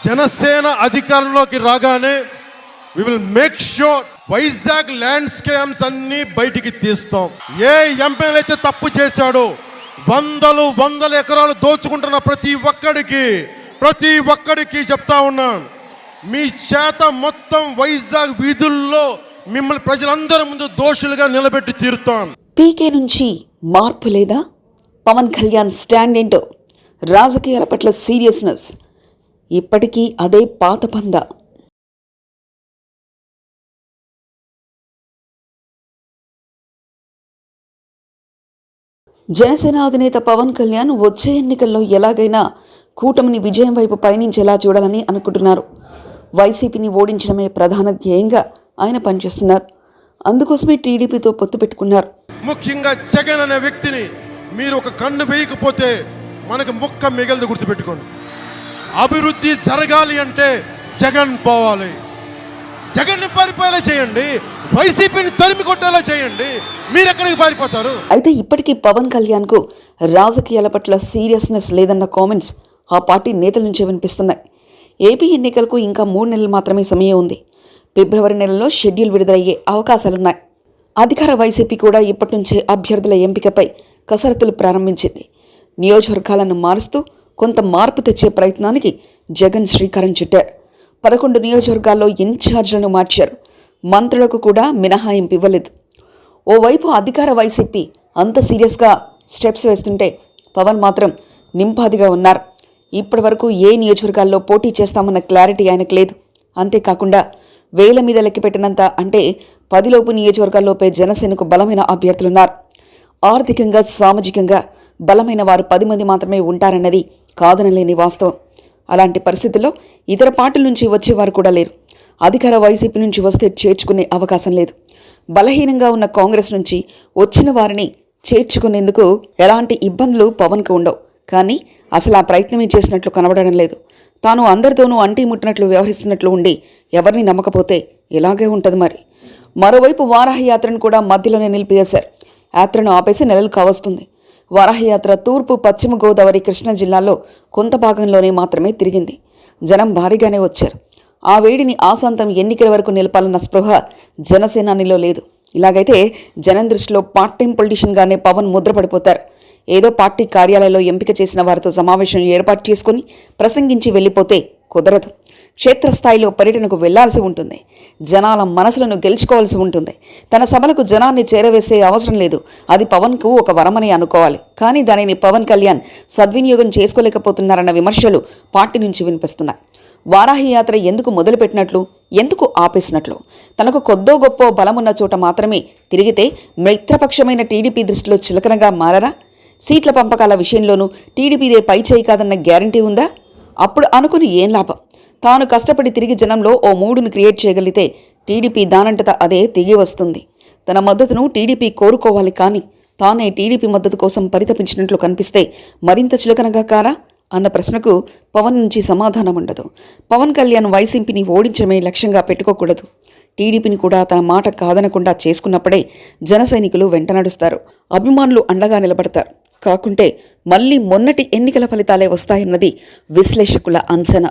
జనసేన అధికారంలోకి రాగానే we will make sure Vizag landscapes అన్ని బయటికి తీస్తాం. ఏ ఎంపీలు అయితే తప్పు చేశాడో వందలు వందల ఎకరాలు దోచుకుంటున్న ప్రతి ఒక్కడికి ప్రతి ఒక్కడికి చెప్తా ఉన్నాను మీ చేత మొత్తం వైజాగ్ వీధుల్లో మిమ్మల్ని ప్రజలందరి ముందు దోషులుగా నిలబెట్టి తీరుతాను పీకే నుంచి మార్పు లేదా? పవన్ కళ్యాణ్ స్టాండ్ ఏంటో? రాజకీయాల పట్ల సీరియస్నెస్? ఇప్పటికీ అదే పాత పంద. జనసేన అధినేత పవన్ కళ్యాణ్ వచ్చే ఎన్నికల్లో ఎలాగైనా కూటమిని విజయం వైపు పయనించేలా చూడాలని అనుకుంటున్నారు. వైసీపీని ఓడించడమే ప్రధాన ధ్యేయంగా ఆయన పనిచేస్తున్నారు. అందుకోసమే టీడీపీతో పొత్తు పెట్టుకున్నారు. ముఖ్యంగా జగన్ అనే వ్యక్తిని మీరు ఒక కన్ను వేయకపోతే మనకు ముక్క మిగలదు గుర్తుపెట్టుకోండి. అభివృద్ధి జరగాలి అంటే జగన్ పోవాలి. జగన్ని పారిపోయేలా చేయండి. వైసీపీని తరిమి కొట్టేలా చేయండి. మీరు ఎక్కడికి పారిపోతారు? అయితే ఇప్పటికీ పవన్ కళ్యాణ్కు రాజకీయాల పట్ల సీరియస్నెస్ లేదన్న కామెంట్స్ ఆ పార్టీ నేతల నుంచే వినిపిస్తున్నాయి. ఏపీ ఎన్నికలకు ఇంకా మూడు నెలలు మాత్రమే సమయం ఉంది. ఫిబ్రవరి నెలలో షెడ్యూల్ విడుదలయ్యే అవకాశాలున్నాయి. అధికార వైసీపీ కూడా ఇప్పటి నుంచే అభ్యర్థుల ఎంపికపై కసరత్తులు ప్రారంభించింది. నియోజకవర్గాలను మారుస్తూ కొంత మార్పు తెచ్చే ప్రయత్నానికి జగన్ శ్రీకారం చుట్టారు. పదకొండు నియోజకవర్గాల్లో ఇన్ఛార్జ్లను మార్చారు. మంత్రులకు కూడా మినహాయింపు ఇవ్వలేదు. ఓవైపు అధికార వైసీపీ అంత సీరియస్గా స్టెప్స్ వేస్తుంటే పవన్ మాత్రం నింపాదిగా ఉన్నారు. ఇప్పటి వరకు ఏ నియోజకవర్గాల్లో పోటీ చేస్తామన్న క్లారిటీ ఆయనకు లేదు. అంతేకాకుండా వేల మీద లెక్కిపెట్టినంత అంటే పదిలోపు నియోజకవర్గాల్లోపే జనసేనకు బలమైన అభ్యర్థులున్నారు. ఆర్థికంగా సామాజికంగా బలమైన వారు పది మంది మాత్రమే ఉంటారన్నది కాదనలేని వాస్తవం. అలాంటి పరిస్థితుల్లో ఇతర పార్టీల నుంచి వచ్చేవారు కూడా లేరు. అధికార వైసీపీ నుంచి వస్తే చేర్చుకునే అవకాశం లేదు. బలహీనంగా ఉన్న కాంగ్రెస్ నుంచి వచ్చిన వారిని చేర్చుకునేందుకు ఎలాంటి ఇబ్బందులు పవన్కు ఉండవు. కానీ అసలు ఆ ప్రయత్నమే చేసినట్లు కనబడడం లేదు. తాను అందరితోనూ అంటీ ముట్టినట్లు వ్యవహరిస్తున్నట్లు ఉండి ఎవరిని నమ్మకపోతే ఇలాగే ఉంటుంది మరి? మరోవైపు వారాహ యాత్రను కూడా మధ్యలోనే నిలిపివేశారు. యాత్రను ఆపేసి నెలలు కావస్తుంది. వారాహయాత్ర తూర్పు పశ్చిమ గోదావరి కృష్ణా జిల్లాలో కొంత భాగంలోనే మాత్రమే తిరిగింది. జనం భారీగానే వచ్చారు. ఆ వేడిని ఆశాంతం ఎన్నికల వరకు నిలపాలన్న స్పృహ జనసేనానిలో లేదు. ఇలాగైతే జనం దృష్టిలో పార్ట్ టైం పొలిటీషియన్గానే పవన్ ముద్రపడిపోతారు. ఏదో పార్టీ కార్యాలయంలో ఎంపిక చేసిన వారితో సమావేశం ఏర్పాటు చేసుకుని ప్రసంగించి వెళ్ళిపోతే కుదరదు. క్షేత్రస్థాయిలో పర్యటనకు వెళ్ళాల్సి ఉంటుంది. జనాల మనసులను గెలుచుకోవాల్సి ఉంటుంది. తన సభలకు జనాన్ని చేరవేసే అవసరం లేదు. అది పవన్కు ఒక వరమని అనుకోవాలి. కానీ దానిని పవన్ కళ్యాణ్ సద్వినియోగం చేసుకోలేకపోతున్నారన్న విమర్శలు పార్టీ నుంచి వినిపిస్తున్నాయి. వారాహి యాత్ర ఎందుకు మొదలుపెట్టినట్లు? ఎందుకు ఆపేసినట్లు? తనకు కొద్దో గొప్ప బలమున్న చోట మాత్రమే తిరిగితే మిత్రపక్షమైన టీడీపీ దృష్టిలో చిలకనగా మారరా? సీట్ల పంపకాల విషయంలోనూ టీడీపీదే పై చేయి కాదన్న గ్యారంటీ ఉందా? అప్పుడు అనుకుని ఏం లాభం? తాను కష్టపడి తిరిగి జనంలో ఓ మూడును క్రియేట్ చేయగలిగితే టీడీపీ దానంతట అదే తిరిగి వస్తుంది. తన మద్దతును టీడీపీ కోరుకోవాలి కానీ తానే టీడీపీ మద్దతు కోసం పరితపించినట్లు కనిపిస్తే మరింత చులకనగా కారా? అన్న ప్రశ్నకు పవన్ నుంచి సమాధానం ఉండదు. పవన్ కళ్యాణ్ వైసీపీని ఓడించడమే లక్ష్యంగా పెట్టుకోకూడదు. టీడీపీని కూడా తన మాట కాదనకుండా చేసుకున్నప్పుడే జన సైనికులు వెంట నడుస్తారు. అభిమానులు అండగా నిలబడతారు. కాకుంటే మళ్ళీ మొన్నటి ఎన్నికల ఫలితాలే వస్తాయన్నది విశ్లేషకుల అంచనా.